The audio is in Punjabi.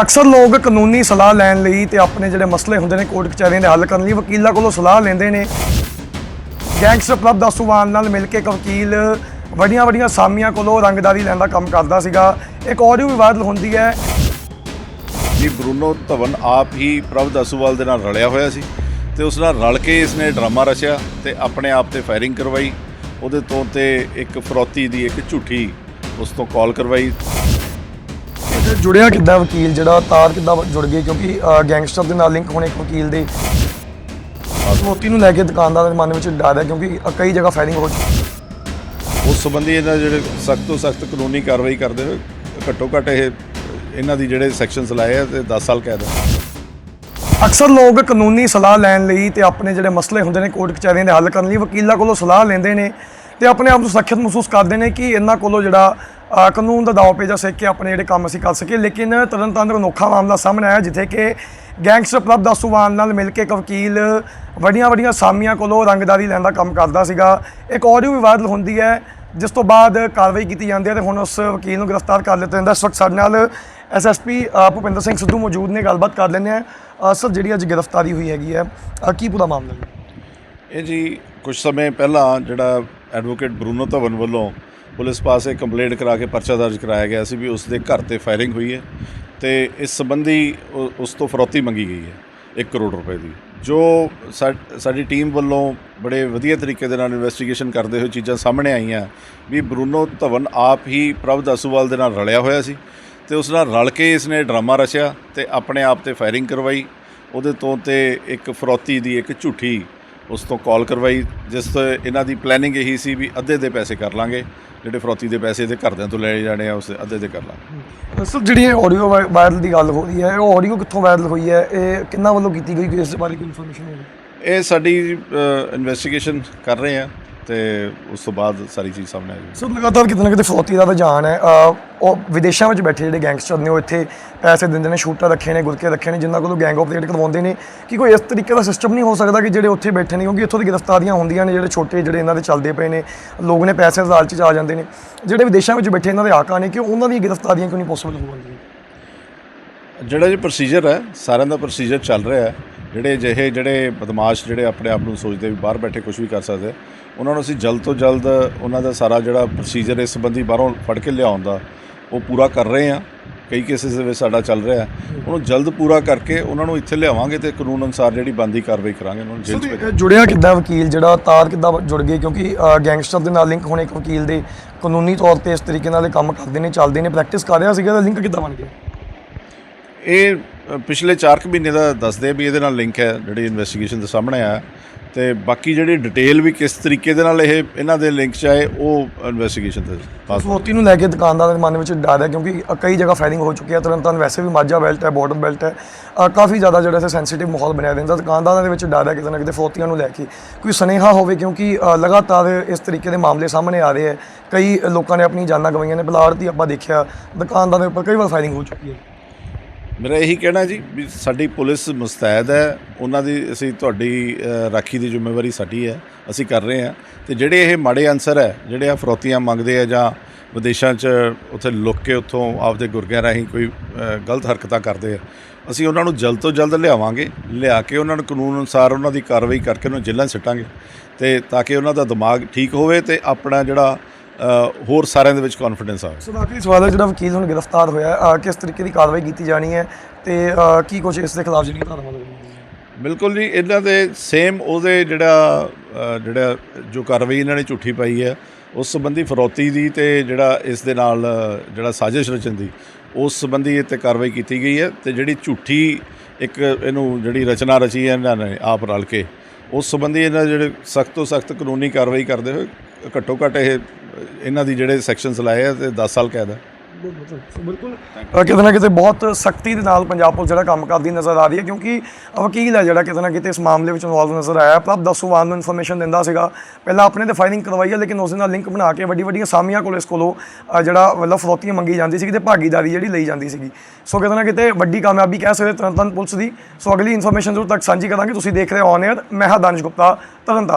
ਅਕਸਰ ਲੋਕ ਕਾਨੂੰਨੀ ਸਲਾਹ ਲੈਣ ਲਈ ਤੇ ਆਪਣੇ ਜਿਹੜੇ ਮਸਲੇ ਹੁੰਦੇ ਨੇ ਕੋਰਟ ਕਚਹਿਰੀਆਂ ਦੇ ਹੱਲ ਕਰਨ ਲਈ ਵਕੀਲਾਂ ਕੋਲੋਂ ਸਲਾਹ ਲੈਂਦੇ ਨੇ। ਗੈਂਗਸਟਰ ਕਲੱਬ ਦਸੂਵਾਨ ਨਾਲ ਮਿਲ ਕੇ ਇੱਕ ਵਕੀਲ ਵੱਡੀਆਂ ਵੱਡੀਆਂ ਸਾਮੀਆਂ ਕੋਲੋਂ ਰੰਗਦਾਰੀ ਲੈਣ ਦਾ ਕੰਮ ਕਰਦਾ ਸੀਗਾ। ਇੱਕ ਆਡੀਓ ਵਾਇਰਲ ਹੁੰਦੀ ਹੈ। ਜੀ, ਬਰੂਨੋ ਧਵਨ ਆਪ ਹੀ ਪ੍ਰਭ ਦਸੂਵਾਲ ਦੇ ਨਾਲ ਰਲਿਆ ਹੋਇਆ ਸੀ ਤੇ ਉਸ ਨਾਲ ਰਲ ਕੇ ਇਸਨੇ ਡਰਾਮਾ ਰਚਿਆ ਤੇ ਆਪਣੇ ਆਪ ਤੇ ਫਾਇਰਿੰਗ ਕਰਵਾਈ। ਉਹਦੇ ਤੋਂ ਤੇ ਇੱਕ ਫਰੋਤੀ ਦੀ ਇੱਕ ਝੂਠੀ ਉਸ ਤੋਂ ਕਾਲ ਕਰਵਾਈ। ਜੁੜਿਆ ਕਿੱਦਾਂ ਵਕੀਲ? ਜਿਹੜਾ ਤਾਰ ਕਿੱਦਾਂ ਜੁੜ ਗਈ? ਕਿਉਂਕਿ ਗੈਂਗਸਟਰ ਦੇ ਨਾਲ ਲਿੰਕ ਹੋਣੇ ਇੱਕ ਵਕੀਲ ਦੇ। ਮੋਤੀ ਨੂੰ ਲੈ ਕੇ ਦੁਕਾਨਦਾਰ ਦੇ ਮਨ ਵਿੱਚ ਡਰ ਹੈ ਕਿਉਂਕਿ ਕਈ ਜਗ੍ਹਾ ਫਾਇਰਿੰਗ ਹੋ ਚੁੱਕੀ ਉਸ ਸੰਬੰਧੀ ਇਹਨਾਂ ਜਿਹੜੇ ਸਖਤ ਤੋਂ ਸਖਤ ਕਾਨੂੰਨੀ ਕਾਰਵਾਈ ਕਰਦੇ ਹੋਏ ਘੱਟੋ ਘੱਟ ਇਹ ਇਹਨਾਂ ਦੀ ਜਿਹੜੇ ਸੈਕਸ਼ਨਸ ਲਾਏ ਆ ਤੇ 10 ਸਾਲ ਕੈਦ ਅਕਸਰ ਲੋਕ ਕਾਨੂੰਨੀ ਸਲਾਹ ਲੈਣ ਲਈ ਤੇ ਆਪਣੇ ਜਿਹੜੇ ਮਸਲੇ ਹੁੰਦੇ ਨੇ ਕੋਰਟ ਕਚਹਿਰੀਆਂ ਦੇ ਹੱਲ ਕਰਨ ਲਈ ਵਕੀਲਾਂ ਕੋਲੋਂ ਸਲਾਹ ਲੈਂਦੇ ਨੇ ਤੇ ਆਪਣੇ ਆਪ ਨੂੰ ਸੁਰੱਖਿਅਤ ਮਹਿਸੂਸ ਕਰਦੇ ਨੇ ਕਿ ਇਹਨਾਂ ਕੋਲੋਂ ਜਿਹੜਾ ਕਾਨੂੰਨ ਦਾ ਦਾਅ ਪੇਜਾ ਸਿੱਖ ਕੇ ਆਪਣੇ ਜਿਹੜੇ ਕੰਮ ਅਸੀਂ ਕਰ ਸਕੀਏ, ਲੇਕਿਨ ਤਰਨਤਾਰਨ ਦਾ ਅਨੋਖਾ ਮਾਮਲਾ ਸਾਹਮਣੇ ਆਇਆ, ਜਿੱਥੇ ਕਿ ਗੈਂਗਸਟਰ ਕਲੱਬ ਦਸੂਵਾਨ ਨਾਲ ਮਿਲ ਕੇ ਇੱਕ ਵਕੀਲ ਵੱਡੀਆਂ ਵੱਡੀਆਂ ਸਾਮੀਆਂ ਕੋਲੋਂ ਰੰਗਦਾਰੀ ਲੈਣ ਦਾ ਕੰਮ ਕਰਦਾ ਸੀਗਾ। ਇੱਕ ਆਡੀਓ ਵਿਵਾਦ ਹੁੰਦੀ ਹੈ, ਜਿਸ ਤੋਂ ਬਾਅਦ ਕਾਰਵਾਈ ਕੀਤੀ ਜਾਂਦੀ ਹੈ ਤੇ ਹੁਣ ਉਸ ਵਕੀਲ ਨੂੰ ਗ੍ਰਿਫਤਾਰ ਕਰ ਲਿੱਤਾ ਜਾਂਦਾ ਇਸ ਵਕਤ ਸਾਡੇ ਨਾਲ ਐਸਐਸਪੀ ਭੁਪਿੰਦਰ ਸਿੰਘ ਸਿੱਧੂ ਮੌਜੂਦ ਨੇ, ਗੱਲਬਾਤ ਕਰ ਲੈਂਦੇ ਆ ਸਰ, ਜਿਹੜੀ ਅੱਜ ਗ੍ਰਿਫਤਾਰੀ ਹੋਈ ਹੈਗੀ ਹੈ ਕੀ ਪੂਰਾ ਮਾਮਲਾ ਹੈ? ਇਹ ਜੀ ਕੁਝ ਸਮੇਂ ਪਹਿਲਾਂ ਜਿਹੜਾ ਐਡਵੋਕੇਟ ਬਰੂਨੋ ਧਵਨ ਵੱਲੋਂ ਪੁਲਿਸ ਪਾਸੇ ਕੰਪਲੇਂਟ ਕਰਾ ਕੇ ਪਰਚਾ ਦਰਜ ਕਰਾਇਆ ਗਿਆ ਸੀ ਵੀ ਉਸ ਦੇ ਘਰ ਤੇ ਫਾਇਰਿੰਗ ਹੋਈ ਹੈ ਤੇ ਇਸ ਸੰਬੰਧੀ ਉਸ ਤੋਂ ਫਰੋਤੀ ਮੰਗੀ ਗਈ ਹੈ 1 ਕਰੋੜ ਰੁਪਏ ਦੀ। ਜੋ ਸਾਡੀ ਟੀਮ ਵੱਲੋਂ ਬੜੇ ਵਧੀਆ ਤਰੀਕੇ ਦੇ ਨਾਲ ਇਨਵੈਸਟੀਗੇਸ਼ਨ ਕਰਦੇ ਹੋਏ ਚੀਜ਼ਾਂ ਸਾਹਮਣੇ ਆਈਆਂ ਵੀ ਬਰੂਨੋ ਧਵਨ ਆਪ ਹੀ ਪ੍ਰਭ ਦਸੂਵਾਲ ਦੇ ਨਾਲ ਰਲਿਆ ਹੋਇਆ ਸੀ ਤੇ ਉਸ ਨਾਲ ਰਲ ਕੇ ਇਸ ਨੇ ਡਰਾਮਾ ਰਚਿਆ ਤੇ ਆਪਣੇ ਆਪ ਤੇ ਫਾਇਰਿੰਗ ਕਰਵਾਈ। ਉਹਦੇ ਤੋਂ ਤੇ ਇੱਕ ਫਰੋਤੀ ਦੀ ਇੱਕ ਝੂਠੀ ਉਸ ਤੋਂ ਕਾਲ ਕਰਵਾਈ ਜਿਸ ਤੋਂ ਇਹਨਾਂ ਦੀ ਪਲੈਨਿੰਗ ਇਹੀ ਸੀ ਵੀ ਅੱਧੇ ਦੇ ਪੈਸੇ ਕਰ ਲਾਂਗੇ ਜਿਹੜੇ ਫਰੌਤੀ ਦੇ ਪੈਸੇ ਦੇ ਘਰਦਿਆਂ ਤੋਂ ਲੈ ਜਾਣੇ ਆ ਉਸ ਅੱਧੇ ਦੇ ਕਰ ਲਾਂਗੇ। ਸਰ ਜਿਹੜੀ ਆਡੀਓ ਵਾਇਰਲ ਦੀ ਗੱਲ ਹੋ ਰਹੀ ਹੈ ਉਹ ਆਡੀਓ ਕਿੱਥੋਂ ਵਾਇਰਲ ਹੋਈ ਹੈ? ਇਹ ਕਿੰਨਾ ਵੱਲੋਂ ਕੀਤੀ ਗਈ? ਇਸ ਬਾਰੇ ਕੋਈ ਇਨਫੋਰਮੇਸ਼ਨ ਹੈ ਇਹ ਸਾਡੀ ਇਨਵੈਸਟੀਗੇਸ਼ਨ ਕਰ ਰਹੇ ਆ। ਤੇ ਉਸ ਤੋਂ ਬਾਅਦ ਸਾਰੀ ਚੀਜ਼ ਸਾਹਮਣੇ ਆ ਜਾਏਗੀ ਸਰ ਲਗਾਤਾਰ ਕਿਤੇ ਨਾ ਕਿਤੇ ਫਰੋਤੀ ਦਾ ਰੁਝਾਨ ਹੈ। ਉਹ ਵਿਦੇਸ਼ਾਂ ਵਿੱਚ ਬੈਠੇ ਜਿਹੜੇ ਗੈਂਗਸਟਰ ਨੇ ਉਹ ਇੱਥੇ ਪੈਸੇ ਦਿੰਦੇ ਨੇ ਸ਼ੂਟਰ ਰੱਖੇ ਨੇ ਗੁਰਕੇ ਰੱਖੇ ਨੇ ਜਿਨ੍ਹਾਂ ਕੋਲੋਂ ਗੈਂਗ ਆਪਰੇਟ ਕਰਵਾਉਂਦੇ ਨੇ। ਕਿ ਕੋਈ ਇਸ ਤਰੀਕੇ ਦਾ ਸਿਸਟਮ ਨਹੀਂ ਹੋ ਸਕਦਾ ਕਿ ਜਿਹੜੇ ਉੱਥੇ ਬੈਠੇ ਨੇ ਕਿਉਂਕਿ ਇੱਥੋਂ ਦੀ ਗ੍ਰਿਫਤਾਰੀਆਂ ਹੁੰਦੀਆਂ ਨੇ ਜਿਹੜੇ ਛੋਟੇ ਜਿਹੜੇ ਇਹਨਾਂ ਦੇ ਚੱਲਦੇ ਪਏ ਨੇ ਲੋਕ ਨੇ ਪੈਸੇ ਦੇ ਲਾਲਚ 'ਚ ਆ ਜਾਂਦੇ ਨੇ। ਜਿਹੜੇ ਵਿਦੇਸ਼ਾਂ ਵਿੱਚ ਬੈਠੇ ਇਹਨਾਂ ਦੇ ਆਕਾ ਨੇ ਕਿ ਉਹਨਾਂ ਦੀਆਂ ਗ੍ਰਿਫਤਾਰੀਆਂ ਕਿਉਂ ਨਹੀਂ ਪੋਸੀਬਲ ਹੋ ਪਾਉਂਦੀਆਂ ਜਿਹੜਾ ਜੀ ਪ੍ਰੋਸੀਜਰ ਹੈ ਸਾਰਿਆਂ ਦਾ ਪ੍ਰੋਸੀਜਰ ਚੱਲ ਰਿਹਾ ਹੈ। ਜਿਹੜੇ ਜਿਹੇ ਜਿਹੜੇ ਬਦਮਾਸ਼ ਜਿਹੜੇ ਆਪਣੇ ਆਪ ਨੂੰ ਸੋਚਦੇ ਵੀ ਬਾਹਰ ਬੈਠੇ ਕੁਝ ਵੀ ਕਰ ਸਕਦੇ ਉਹਨਾਂ ਨੂੰ ਅਸੀਂ ਜਲਦ ਤੋਂ ਜਲਦ ਉਹਨਾਂ ਦਾ ਸਾਰਾ ਜਿਹੜਾ ਪ੍ਰੋਸੀਜਰ ਇਸ ਸੰਬੰਧੀ ਬਾਹਰੋਂ ਫੜ ਕੇ ਲਿਆਉਣ ਦਾ ਉਹ ਪੂਰਾ ਕਰ ਰਹੇ ਆ ਕਈ ਕੇਸਿਸ ਦੇ ਵਿੱਚ ਸਾਡਾ ਚੱਲ ਰਿਹਾ ਉਹਨੂੰ ਜਲਦ ਪੂਰਾ ਕਰਕੇ ਉਹਨਾਂ ਨੂੰ ਇੱਥੇ ਲਿਆਵਾਂਗੇ ਤੇ ਕਾਨੂੰਨ ਅਨੁਸਾਰ ਜਿਹੜੀ ਬੰਦੀ ਕਾਰਵਾਈ ਕਰਾਂਗੇ ਉਹਨਾਂ ਨੂੰ ਜੇਲ੍ਹ 'ਚ ਸਰ, ਭੇਜਾਂਗੇ। ਇਹ ਜੁੜਿਆ ਕਿੱਦਾਂ ਵਕੀਲ? ਜਿਹੜਾ ਤਾਰ ਕਿੱਦਾਂ ਜੁੜ ਗਈ? ਕਿਉਂਕਿ ਗੈਂਗਸਟਰ ਦੇ ਨਾਲ ਲਿੰਕ ਹੋਣੇ ਇੱਕ ਵਕੀਲ ਦੇ ਕਾਨੂੰਨੀ ਤੌਰ ਤੇ ਇਸ ਤਰੀਕੇ ਨਾਲ ਇਹ ਕੰਮ ਕਰਦੇ ਨੇ ਚੱਲਦੇ ਨੇ ਪ੍ਰੈਕਟਿਸ ਕਰ ਰਿਹਾ ਸੀਗਾ ਤਾਂ ਲਿੰਕ ਕਿੱਦਾਂ ਬਣ ਗਿਆ? ਇਹ ਪਿਛਲੇ 4 ਕੁ ਮਹੀਨੇ ਦਾ ਦੱਸਦੇ ਵੀ ਇਹਦੇ ਨਾਲ ਲਿੰਕ ਹੈ, ਜਿਹੜੀ ਇਨਵੈਸਟੀਗੇਸ਼ਨ ਦੇ ਸਾਹਮਣੇ ਆਇਆ। ਤੇ ਬਾਕੀ ਜਿਹੜੀ ਡਿਟੇਲ ਵੀ ਕਿਸ ਤਰੀਕੇ ਦੇ ਨਾਲ ਇਹ, ਇਹਨਾਂ ਦੇ ਲਿੰਕ ਚ ਆਏ, ਉਹ ਇਨਵੈਸਟੀਗੇਸ਼ਨ ਤੇ ਪਾਸ ਫਰੋਤੀ ਨੂੰ ਲੈ ਕੇ ਦੁਕਾਨਦਾਰ ਦੇ ਮਨ ਵਿੱਚ ਡਰ ਹੈ, ਕਿਉਂਕਿ ਕਈ ਜਗ੍ਹਾ ਫਾਇਰਿੰਗ ਹੋ ਚੁੱਕੀ ਹੈ ਤਰਨਤਾਰਨ ਵੈਸੇ ਵੀ ਮਾਝਾ ਬੈਲਟ ਹੈ ਬਾਰਡਰ ਬੈਲਟ ਹੈ। ਕਾਫੀ ਜ਼ਿਆਦਾ ਜਿਹੜਾ ਸੇ ਸੈਂਸਿਟਿਵ ਮਾਹੌਲ ਬਣਿਆ ਰਹਿੰਦਾ, ਦੁਕਾਨਦਾਰਾਂ ਦੇ ਵਿੱਚ ਡਰ ਹੈ ਕਿਤੇ ਨਾ ਕਿਤੇ ਫੋਤੀਆਂ ਨੂੰ ਲੈ ਕੇ। ਕੋਈ ਸੁਨੇਹਾ ਹੋਵੇ, ਕਿਉਂਕਿ ਲਗਾਤਾਰ ਇਸ ਤਰੀਕੇ ਦੇ ਮਾਮਲੇ ਸਾਹਮਣੇ ਆ ਰਹੇ ਹੈ। ਕਈ ਲੋਕਾਂ ਨੇ ਆਪਣੀ ਜਾਨਾਂ ਗਵਾਈਆਂ ਨੇ, ਬਲਾੜ ਦੀ ਆਪਾਂ ਦੇਖਿਆ, ਦੁਕਾਨਦਾਰਾਂ ਦੇ ਉੱਪਰ ਕਈ ਵਾਰ ਫਾਇਰਿੰਗ ਹੋ ਚੁੱਕੀ ਹੈ। ਮੇਰਾ ਇਹੀ ਕਹਿਣਾ ਜੀ ਵੀ ਸਾਡੀ ਪੁਲਿਸ ਮੁਸਤੈਦ ਹੈ, ਉਹਨਾਂ ਦੀ ਅਸੀਂ ਤੁਹਾਡੀ ਰਾਖੀ ਦੀ ਜ਼ਿੰਮੇਵਾਰੀ ਸਾਡੀ ਹੈ, ਅਸੀਂ ਕਰ ਰਹੇ ਹਾਂ। ਤੇ ਜਿਹੜੇ ਇਹ ਮਾੜੇ ਅਨਸਰ ਹੈ, ਜਿਹੜੇ ਆ ਫਰੋਤੀਆਂ ਮੰਗਦੇ ਆ ਜਾਂ ਵਿਦੇਸ਼ਾਂ 'ਚ ਉੱਥੇ ਲੁੱਕ ਕੇ ਉੱਥੋਂ ਆਪਦੇ ਗੁਰਗਿਆਂ ਰਾਹੀਂ ਕੋਈ ਗਲਤ ਹਰਕਤਾਂ ਕਰਦੇ ਆ, ਅਸੀਂ ਉਹਨਾਂ ਨੂੰ ਜਲਦ ਤੋਂ ਜਲਦ ਲਿਆਵਾਂਗੇ, ਲਿਆ ਕੇ ਉਹਨਾਂ ਨੂੰ ਕਾਨੂੰਨ ਅਨੁਸਾਰ ਉਹਨਾਂ ਦੀ ਕਾਰਵਾਈ ਕਰਕੇ ਉਹਨਾਂ ਨੂੰ ਜੇਲ੍ਹਾਂ ਸਿੱਟਾਂਗੇ। ਤੇ ਤਾਂ ਕਿ ਉਹਨਾਂ ਦਾ ਦਿਮਾਗ ਠੀਕ ਹੋਵੇ ਤੇ ਆਪਣਾ ਜਿਹੜਾ ਹੋਰ ਸਾਰਿਆਂ ਦੇ ਵਿੱਚ ਕੌਨਫੀਡੈਂਸ ਆਵੇ ਸੋ ਆਖਰੀ ਸਵਾਲ ਹੈ ਜਿਹੜਾ ਵਕੀਲ ਹੁਣ ਗ੍ਰਿਫਤਾਰ ਹੋਇਆ ਹੈ, ਕਿਸ ਤਰੀਕੇ ਦੀ ਕਾਰਵਾਈ ਕੀਤੀ ਜਾਣੀ ਹੈ ਤੇ ਕੀ ਕੁਝ ਇਸ ਦੇ ਖਿਲਾਫ ਜਿਹੜੀਆਂ ਧਾਰਾਵਾਂ ਲੱਗਣਗੀਆਂ ਬਿਲਕੁਲ ਜੀ ਇਹਨਾਂ ਦੇ ਸੇਮ ਉਹਦੇ ਜਿਹੜਾ ਜਿਹੜਾ ਜੋ ਕਾਰਵਾਈ ਇਹਨਾਂ ਨੇ ਝੂਠੀ ਪਾਈ ਹੈ ਉਸ ਸੰਬੰਧੀ ਫਰੌਤੀ ਦੀ ਤੇ ਜਿਹੜਾ ਇਸ ਦੇ ਨਾਲ ਜਿਹੜਾ ਸਾਜ਼ਿਸ਼ ਰਚਨ ਦੀ ਉਸ ਸੰਬੰਧੀ ਇਹ ਤੇ ਕਾਰਵਾਈ ਕੀਤੀ ਗਈ ਹੈ ਤੇ ਜਿਹੜੀ ਝੂਠੀ ਇੱਕ ਇਹਨੂੰ ਜਿਹੜੀ ਰਚਨਾ ਰਚੀ ਹੈ ਇਹਨਾਂ ਨੇ ਆਪ ਰਲ ਕੇ ਉਸ ਸੰਬੰਧੀ ਇਹਨਾਂ ਜਿਹੜੇ ਸਖਤ ਤੋਂ ਸਖਤ ਕਾਨੂੰਨੀ ਕਾਰਵਾਈ ਕਰਦੇ ਹੋਏ ਘੱਟੋ ਘੱਟ ਇਹ ਇਹਨਾਂ ਦੀ ਜਿਹੜੇ ਸੈਕਸ਼ਨਸ ਲਾਏ ਆ ਤੇ 10 ਸਾਲ ਕੈਦ ਹੈ ਬਿਲਕੁਲ। ਕਿਤੇ ਨਾ ਕਿਤੇ ਬਹੁਤ ਸਖਤੀ ਦੇ ਨਾਲ ਪੰਜਾਬ ਪੁਲਿਸ ਜਿਹੜਾ ਕੰਮ ਕਰਦੀ ਨਜ਼ਰ ਆ ਰਹੀ ਹੈ, ਕਿਉਂਕਿ ਵਕੀਲ ਹੈ ਜਿਹੜਾ ਕਿਤੇ ਨਾ ਕਿਤੇ ਇਸ ਮਾਮਲੇ ਵਿੱਚ ਇਨਵੋਲਵ ਨਜ਼ਰ ਆਇਆ। ਪ੍ਰਭ ਦਸੂਵਾਨ ਨੂੰ ਇਨਫੋਰਮੇਸ਼ਨ ਦਿੰਦਾ ਸੀਗਾ। ਪਹਿਲਾਂ ਆਪਣੇ ਤੇ ਫਾਇਰਿੰਗ ਕਰਵਾਈ ਹੈ, ਲੇਕਿਨ ਉਸ ਨਾਲ ਲਿੰਕ ਬਣਾ ਕੇ ਵੱਡੀ ਵੱਡੀਆਂ ਸਾਮੀਆਂ ਕੋਲ ਇਸ ਕੋਲੋਂ ਜਿਹੜਾ ਮਤਲਬ ਫਰੋਤੀਆਂ ਮੰਗੀ ਜਾਂਦੀ ਸੀ ਤੇ ਭਾਗੀਦਾਰੀ ਜਿਹੜੀ ਲਈ ਜਾਂਦੀ ਸੀਗੀ। ਸੋ ਕਿਤੇ ਨਾ ਕਿਤੇ ਵੱਡੀ ਕਾਮਯਾਬੀ ਕਹਿ ਸਕਦੇ ਤਰਨਤਾਰਨ ਪੁਲਿਸ ਦੀ। ਸੋ ਅਗਲੀ ਇਨਫੋਰਮੇਸ਼ਨ ਜ਼ਰੂਰ ਤੱਕ ਸਾਂਝੀ ਕਰਾਂਗੇ। ਤੁਸੀਂ ਦੇਖ ਰਹੇ ਹੋ ਔਨ 에ਅਰ ਮੈਂ ਹਾਂ ਦਾਨਿਸ਼ ਗੁਪਤਾ, ਤਰਨਤਾਰਨ।